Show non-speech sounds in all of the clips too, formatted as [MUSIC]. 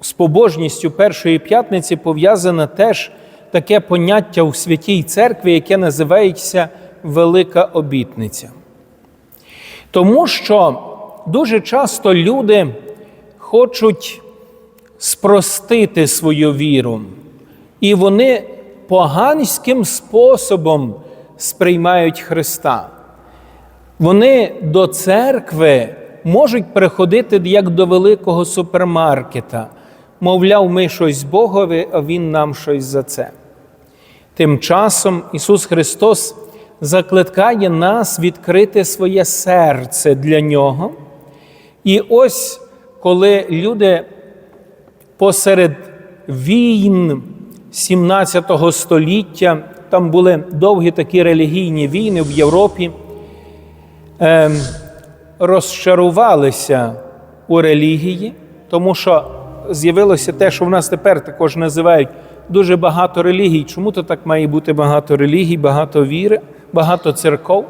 З побожністю Першої п'ятниці пов'язане теж таке поняття у святій церкві, яке називається Велика обітниця. Тому що дуже часто люди хочуть спростити свою віру, і вони поганським способом сприймають Христа. Вони до церкви можуть приходити як до великого супермаркета. Мовляв, ми щось Богові, а Він нам щось за це. Тим часом Ісус Христос закликає нас відкрити своє серце для Нього. І ось коли люди посеред війн 17 століття, там були довгі такі релігійні війни в Європі, ем, розчарувалися у релігії, тому що з'явилося те, що в нас тепер також називають дуже багато релігій. Чому то так має бути багато релігій, багато віри, багато церков?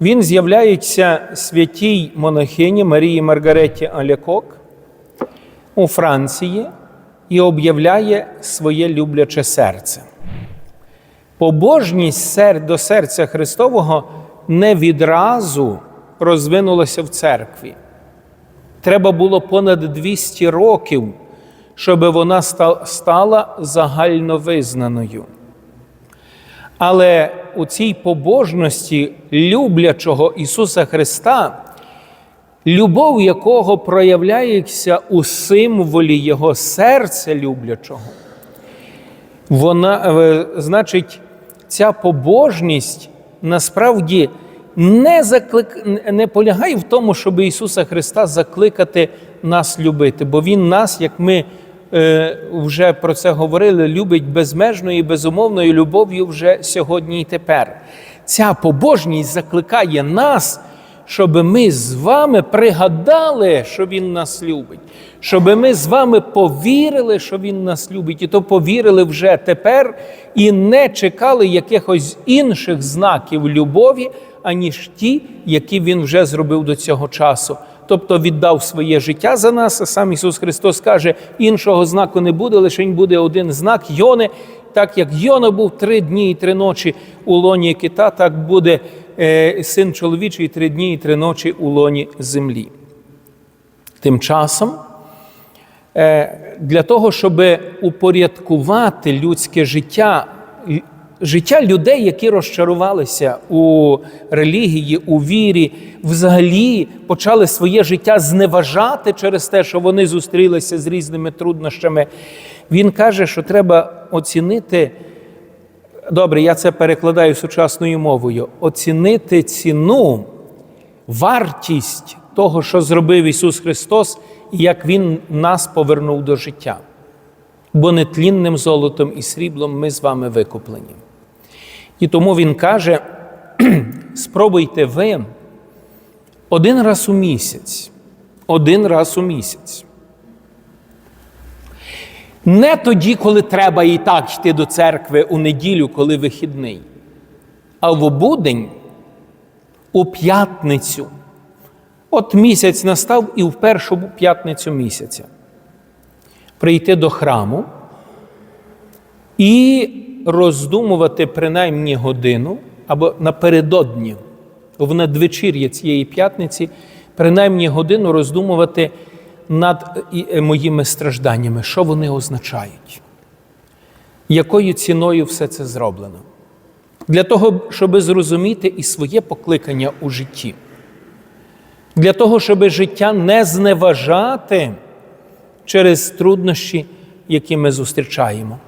Він з'являється святій монахині Марії Маргареті Алякок у Франції і об'являє своє любляче серце. Побожність до серця Христового не відразу розвинулася в церкві. Треба було понад 200 років, щоб вона ста- стала загальновизнаною. Але у цій побожності люблячого Ісуса Христа, любов якого проявляється у символі Його серця люблячого, вона, е, значить, ця побожність насправді не, заклик... не полягає в тому, щоб Ісуса Христа закликати нас любити, бо Він нас, як ми е, вже про це говорили, любить безмежною і безумовною любов'ю вже сьогодні і тепер. Ця побожність закликає нас, щоб ми з вами пригадали, що Він нас любить, щоб ми з вами повірили, що Він нас любить, і то повірили вже тепер і не чекали якихось інших знаків любові, аніж ті, які Він вже зробив до цього часу. Тобто віддав своє життя за нас, а сам Ісус Христос каже, іншого знаку не буде, лише буде один знак Йони. Так як Йона був три дні і три ночі у лоні кита, так буде е, син чоловічий три дні і три ночі у лоні землі. Тим часом, е, для того, щоб упорядкувати людське життя, життя людей, які розчарувалися у релігії, у вірі, взагалі почали своє життя зневажати через те, що вони зустрілися з різними труднощами. Він каже, що треба оцінити. Добре, я це перекладаю сучасною мовою. Оцінити ціну, вартість того, що зробив Ісус Христос, і як Він нас повернув до життя. Бо нетлінним золотом і сріблом ми з вами викуплені. І тому Він каже: спробуйте ви один раз у місяць, один раз у місяць. Не тоді, коли треба і так йти до церкви у неділю, коли вихідний, а в обудень у п'ятницю. От місяць настав і в першу п'ятницю місяця. Прийти до храму і роздумувати принаймні годину або напередодні, в надвечір'я цієї п'ятниці, принаймні годину роздумувати над е, моїми стражданнями, що вони означають, якою ціною все це зроблено. Для того, щоб зрозуміти і своє покликання у житті, для того, щоб життя не зневажати через труднощі, які ми зустрічаємо.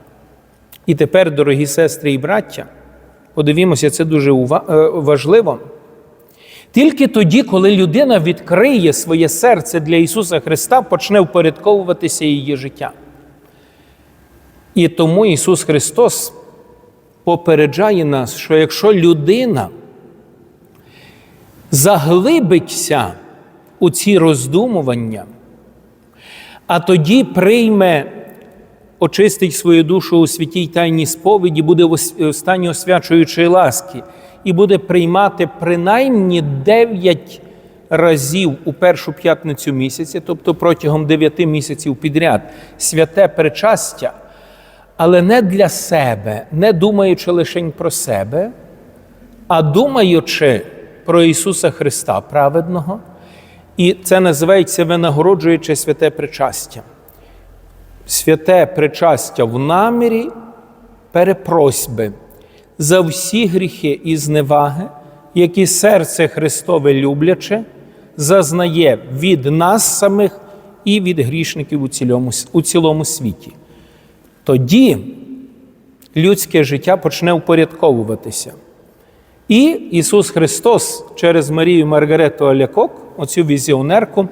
І тепер, дорогі сестри і браття, подивімося, це дуже е, важливо. Тільки тоді, коли людина відкриє своє серце для Ісуса Христа, почне впорядковуватися її життя. І тому Ісус Христос попереджає нас, що якщо людина заглибиться у ці роздумування, а тоді прийме, очистить свою душу у святій тайній сповіді, буде в стані освячуючої ласки і буде приймати принаймні дев'ять разів у першу п'ятницю місяця, тобто протягом дев'яти місяців підряд, святе причастя, але не для себе, не думаючи лише про себе, а думаючи про Ісуса Христа праведного. І це називається винагороджуючи святе причастя. Святе причастя в намірі перепросьби за всі гріхи і зневаги, які серце Христове любляче, зазнає від нас самих і від грішників у цілому, у цілому світі. Тоді людське життя почне упорядковуватися. І Ісус Христос через Марію Маргарету Алякок, оцю візіонерку,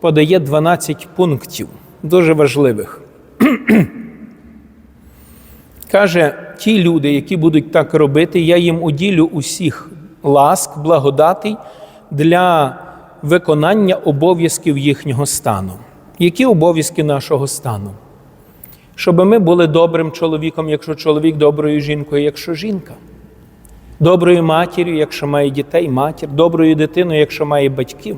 подає 12 пунктів, дуже важливих. [CLEARS THROAT] Каже, ті люди, які будуть так робити, я їм уділю усіх ласк, благодатей для виконання обов'язків їхнього стану. Які обов'язки нашого стану? Щоб ми були добрим чоловіком, якщо чоловік доброю жінкою, якщо жінка, доброю матір'ю, якщо має дітей, матір, доброю дитиною, якщо має батьків.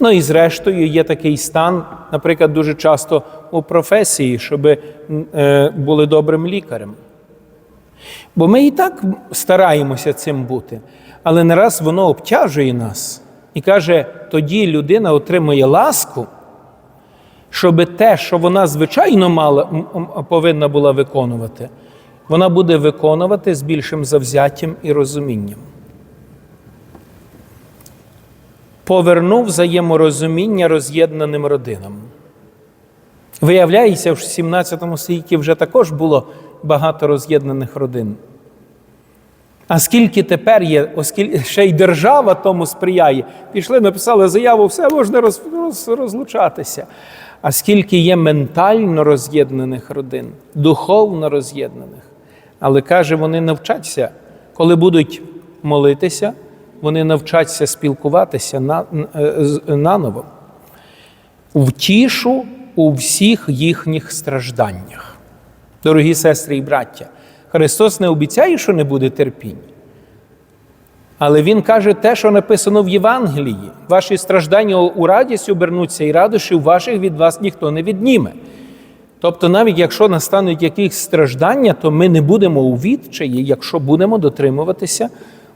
Ну і зрештою є такий стан, наприклад, дуже часто у професії, щоб е, були добрим лікарем. Бо ми і так стараємося цим бути, але не раз воно обтяжує нас і каже, тоді людина отримує ласку, щоб те, що вона звичайно мала, повинна була виконувати, вона буде виконувати з більшим завзяттям і розумінням. Повернув взаєморозуміння роз'єднаним родинам. Виявляється, в 17 столітті вже також було багато роз'єднаних родин. А скільки тепер є, оскільки ще й держава тому сприяє, пішли, написали заяву, все можна роз, роз, розлучатися. А скільки є ментально роз'єднаних родин, духовно роз'єднаних. Але каже, вони навчаться, коли будуть молитися, вони навчаться спілкуватися на, наново. Втішу у всіх їхніх стражданнях. Дорогі сестри і браття, Христос не обіцяє, що не буде терпінь. Але Він каже те, що написано в Євангелії: ваші страждання у радість обернуться, і радощів ваших від вас ніхто не відніме. Тобто, навіть якщо настануть якісь страждання, то ми не будемо у відчаї, якщо будемо дотримуватися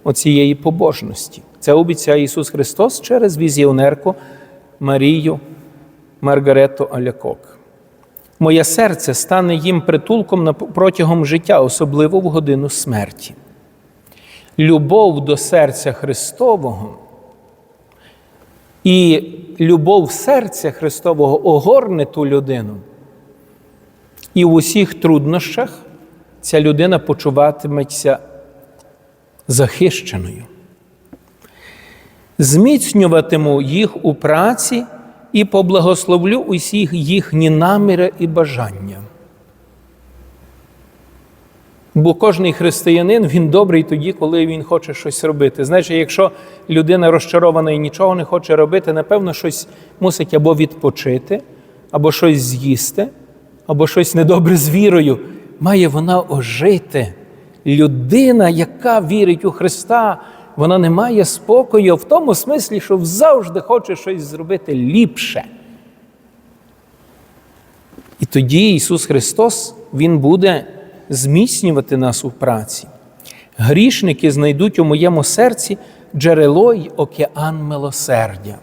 оцієї побожності. Це обіцяє Ісус Христос через візіонерку Марію Маргарету Алякок. Моє серце стане їм притулком протягом життя, особливо в годину смерті. Любов до серця Христового і любов серця Христового огорне ту людину. І в усіх труднощах ця людина почуватиметься захищеною. Зміцнюватиму їх у праці і поблагословлю усіх їхні наміри і бажання. Бо кожний християнин він добрий тоді, коли він хоче щось робити. Знаєте, якщо людина розчарована і нічого не хоче робити, напевно, щось мусить або відпочити, або щось з'їсти, або щось недобре з вірою. Має вона ожити. Людина, яка вірить у Христа, вона не має спокою в тому смислі, що завжди хоче щось зробити ліпше. І тоді Ісус Христос Він буде зміцнювати нас у праці. Грішники знайдуть у моєму серці джерело й океан милосердя.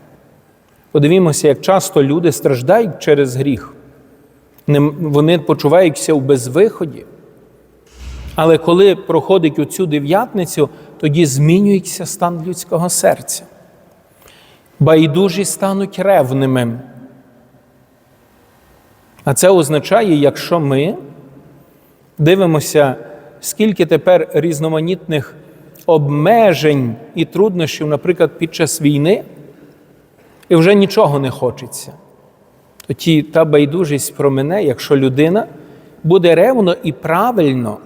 Подивімося, як часто люди страждають через гріх. Вони почуваються у безвиході. Але коли проходить оцю дев'ятницю, тоді змінюється стан людського серця. Байдужі стануть ревними. А це означає, якщо ми дивимося, скільки тепер різноманітних обмежень і труднощів, наприклад, під час війни, і вже нічого не хочеться, то ті, та байдужість про мене, якщо людина буде ревно і правильно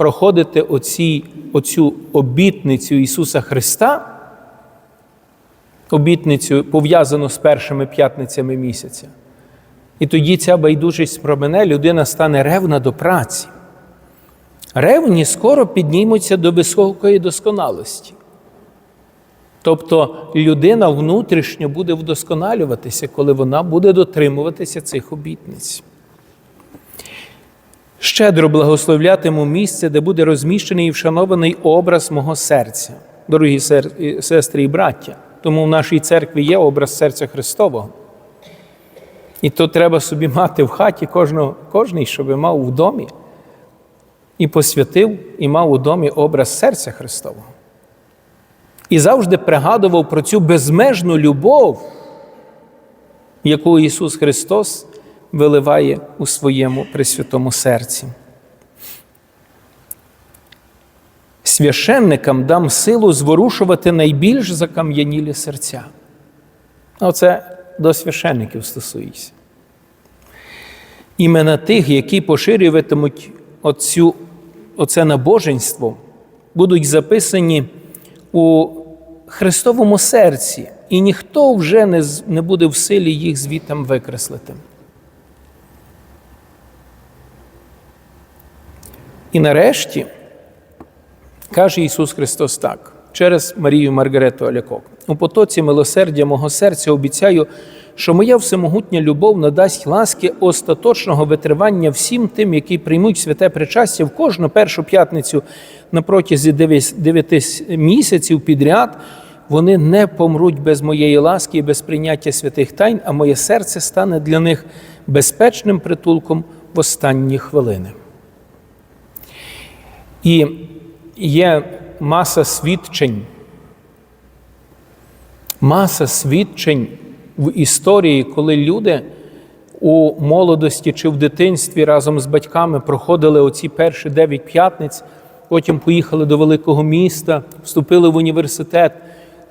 проходити оці, оцю обітницю Ісуса Христа, обітницю пов'язану з першими п'ятницями місяця. І тоді ця байдужість про мене людина стане ревна до праці. Ревні скоро піднімуться до високої досконалості. Тобто людина внутрішньо буде вдосконалюватися, коли вона буде дотримуватися цих обітниць. Щедро благословлятиму місце, де буде розміщений і вшанований образ мого серця, дорогі сер- сестри і браття. Тому в нашій церкві є образ серця Христового. І то треба собі мати в хаті кожного, кожний, щоб мав у домі і посвятив, і мав у домі образ серця Христового. І завжди пригадував про цю безмежну любов, яку Ісус Христос виливає у своєму пресвятому серці. Священникам дам силу зворушувати найбільш закам'янілі серця. Оце до священників стосується. Імена тих, які поширюватимуть оце набоженство, будуть записані у Христовому серці, і ніхто вже не, буде в силі їх звітом викреслити. І нарешті каже Ісус Христос так, через Марію Маргарету Алякок. У потоці милосердя мого серця обіцяю, що моя всемогутня любов надасть ласки остаточного витривання всім тим, які приймуть святе причастя в кожну першу п'ятницю на протязі дев'яти місяців підряд. Вони не помруть без моєї ласки і без прийняття святих тайн, а моє серце стане для них безпечним притулком в останні хвилини. І є маса свідчень, маса свідчень в історії, коли люди у молодості чи в дитинстві разом з батьками проходили оці перші дев'ять п'ятниць, потім поїхали до великого міста, вступили в університет,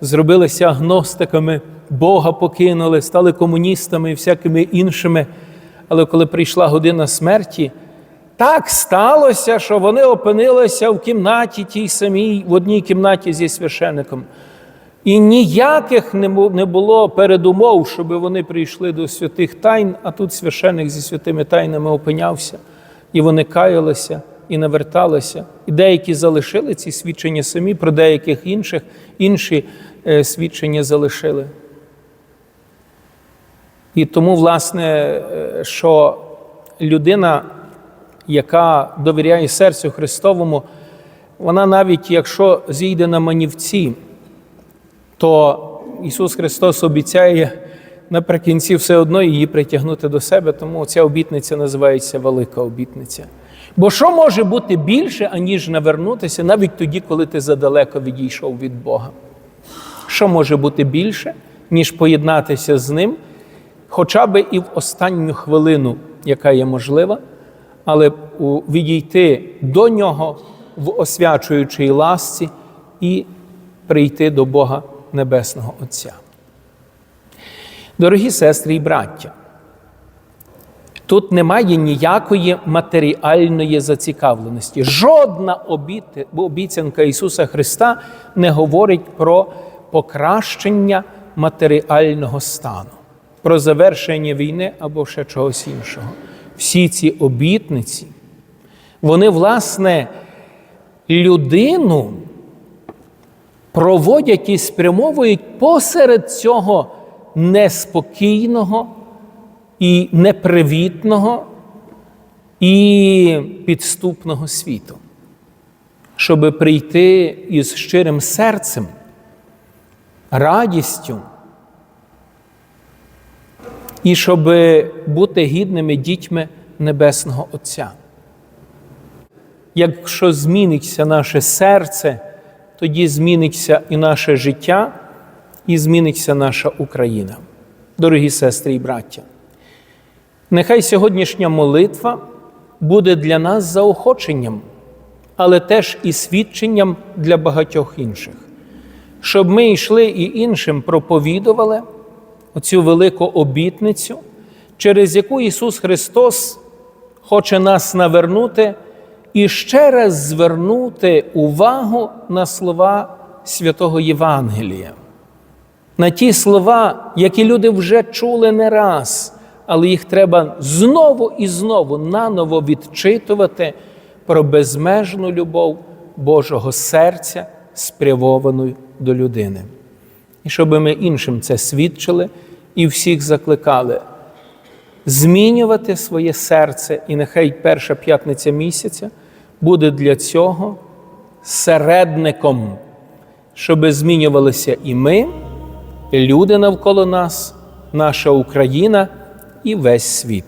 зробилися агностиками, Бога покинули, стали комуністами і всякими іншими. Але коли прийшла година смерті, так сталося, що вони опинилися в кімнаті тій самій, в одній кімнаті зі священником. І ніяких не було передумов, щоб вони прийшли до святих тайн, а тут священник зі святими тайнами опинявся, і вони каялися і наверталися. І деякі залишили ці свідчення самі, про деяких інших інші е, свідчення залишили. І тому, власне, е, що людина, яка довіряє серцю Христовому, вона навіть якщо зійде на манівці, то Ісус Христос обіцяє наприкінці все одно її притягнути до себе, тому ця обітниця називається велика обітниця. Бо що може бути більше, аніж навернутися навіть тоді, коли ти задалеко відійшов від Бога? Що може бути більше, ніж поєднатися з Ним, хоча б і в останню хвилину, яка є можлива, але відійти до Нього в освячуючій ласці і прийти до Бога Небесного Отця. Дорогі сестри і браття, тут немає ніякої матеріальної зацікавленості. Жодна обіцянка Ісуса Христа не говорить про покращення матеріального стану, про завершення війни або ще чогось іншого. Всі ці обітниці, вони, власне, людину проводять і спрямовують посеред цього неспокійного і непривітного і підступного світу, щоб прийти із щирим серцем, радістю, і щоб бути гідними дітьми Небесного Отця. Якщо зміниться наше серце, тоді зміниться і наше життя, і зміниться наша Україна. Дорогі сестри і браття, нехай сьогоднішня молитва буде для нас заохоченням, але теж і свідченням для багатьох інших, щоб ми йшли і іншим проповідували оцю велику обітницю, через яку Ісус Христос хоче нас навернути і ще раз звернути увагу на слова святого Євангелія, на ті слова, які люди вже чули не раз, але їх треба знову і знову наново відчитувати про безмежну любов Божого серця, спрямовану до людини. І щоб ми іншим це свідчили і всіх закликали змінювати своє серце, і нехай перша п'ятниця місяця буде для цього середником, щоб змінювалися і ми, і люди навколо нас, наша Україна і весь світ.